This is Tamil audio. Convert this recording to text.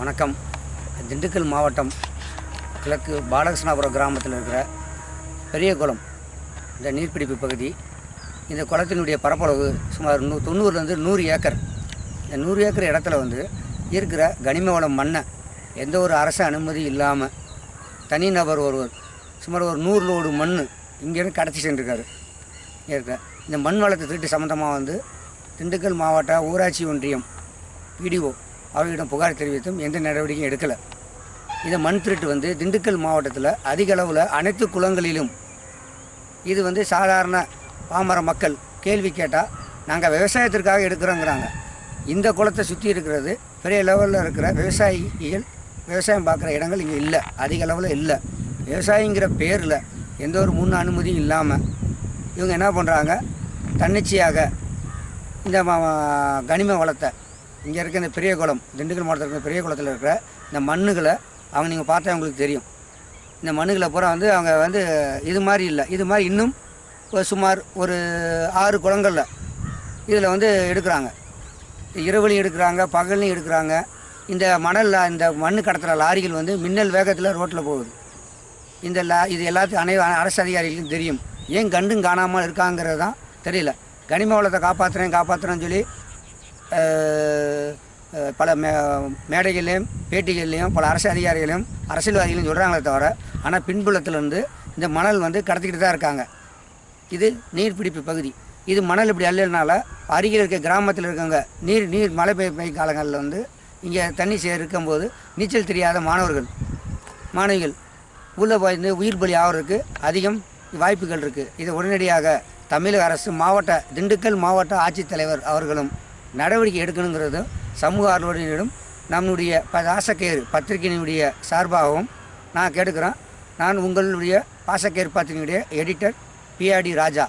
வணக்கம். திண்டுக்கல் மாவட்டம் கிழக்கு பாலகிருஷ்ணாபுரம் கிராமத்தில் இருக்கிற பெரிய குளம் இந்த நீர்பிடிப்பு பகுதி. இந்த குளத்தினுடைய பரப்பளவு சுமார் நூ தொண்ணூறுலேருந்து நூறு ஏக்கர். இந்த நூறு ஏக்கர் இடத்துல வந்து இருக்கிற கனிம வளம் மண்ணை எந்த ஒரு அரசு அனுமதி இல்லாமல் தனிநபர் ஒருவர் சுமார் ஒரு நூறு லோடு மண் இங்கேருந்து கடத்தி சென்றிருக்காரு. இருக்க இந்த மண் வளத்தை திருட்டு சம்மந்தமாக வந்து திண்டுக்கல் மாவட்ட ஊராட்சி ஒன்றியம் பிடிஓ அவர்களிடம் புகார் தெரிவித்தும் எந்த நடவடிக்கையும் எடுக்கலை. இந்த மண் திருட்டு வந்து திண்டுக்கல் மாவட்டத்தில் அதிக அளவில் அனைத்து குளங்களிலும் இது வந்து சாதாரண பாமர மக்கள் கேள்வி கேட்டால் நாங்கள் விவசாயத்திற்காக எடுக்கிறோங்கிறாங்க. இந்த குளத்தை சுற்றி இருக்கிறது பெரிய லெவலில் இருக்கிற விவசாயிகள் விவசாயம் பார்க்குற இடங்கள் இங்கே இல்லை அதிக அளவில் இல்லை. விவசாயிங்கிற பேரில் எந்த ஒரு முன் அனுமதியும் இல்லாமல் இவங்க என்ன பண்ணுறாங்க தன்னிச்சையாக இந்த கனிம வளத்தை இங்கே இருக்க இந்த பெரிய குளம் திண்டுக்கல் மாவட்டத்தில் இருக்கிற பெரிய குளத்தில் இருக்கிற இந்த மண்ணுகளை அவங்க நீங்கள் பார்த்தா உங்களுக்கு தெரியும். இந்த மண்ணுகளை பூரா வந்து அவங்க வந்து இது மாதிரி இல்லை. இது மாதிரி இன்னும் ஒரு சுமார் ஒரு ஆறு குளங்களில் இதில் வந்து எடுக்கிறாங்க. இரவுலையும் எடுக்கிறாங்க பகல்லையும் எடுக்கிறாங்க. இந்த மணலில் இந்த மண் கடத்துகிற லாரிகள் வந்து மின்னல் வேகத்தில் ரோட்டில் போகுது. இந்த லா இது எல்லாத்துக்கும் அனை அரசு அதிகாரிகளுக்கும் தெரியும். ஏன் கண்டும் காணாமல் இருக்காங்கிறது தான் தெரியல. கனிம வளத்தை காப்பாற்றுறேன் காப்பாற்றுறேன்னு சொல்லி பல மே மேடைகள்லையும் பேட்டிகள்லையும் பல அரசு அதிகாரிகளையும் அரசியல்வாதிகளையும் சொல்கிறாங்களே தவிர ஆனால் பின்புலத்திலேருந்து இந்த மணல் வந்து கடத்திக்கிட்டு தான் இருக்காங்க. இது நீர்பிடிப்பு பகுதி. இது மணல் இப்படி அல்லனால அருகில் இருக்க கிராமத்தில் இருக்கவங்க நீர் நீர் மழை பெய் பெய்ய காலங்களில் வந்து இங்கே தண்ணி சே இருக்கும்போது நீச்சல் தெரியாத மாணவர்கள் மாணவிகள் உள்ளே போயிருந்து உயிர் பலி ஆகிறதுக்கு அதிகம் வாய்ப்புகள் இருக்குது இது உடனடியாக தமிழக அரசு மாவட்ட திண்டுக்கல் மாவட்ட ஆட்சித்தலைவர் அவர்களும் நடவடிக்கை எடுக்கணுங்கிறதும் சமூக ஆர்வலர்களிடம் நம்முடைய ப ஆசக்கேறு பத்திரிகையினுடைய சார்பாகவும் நான் கேட்டுக்கிறேன். நான் உங்களுடைய பாசக்கேர் பத்திரிகையுடைய எடிட்டர் பிஆர்டி ராஜா.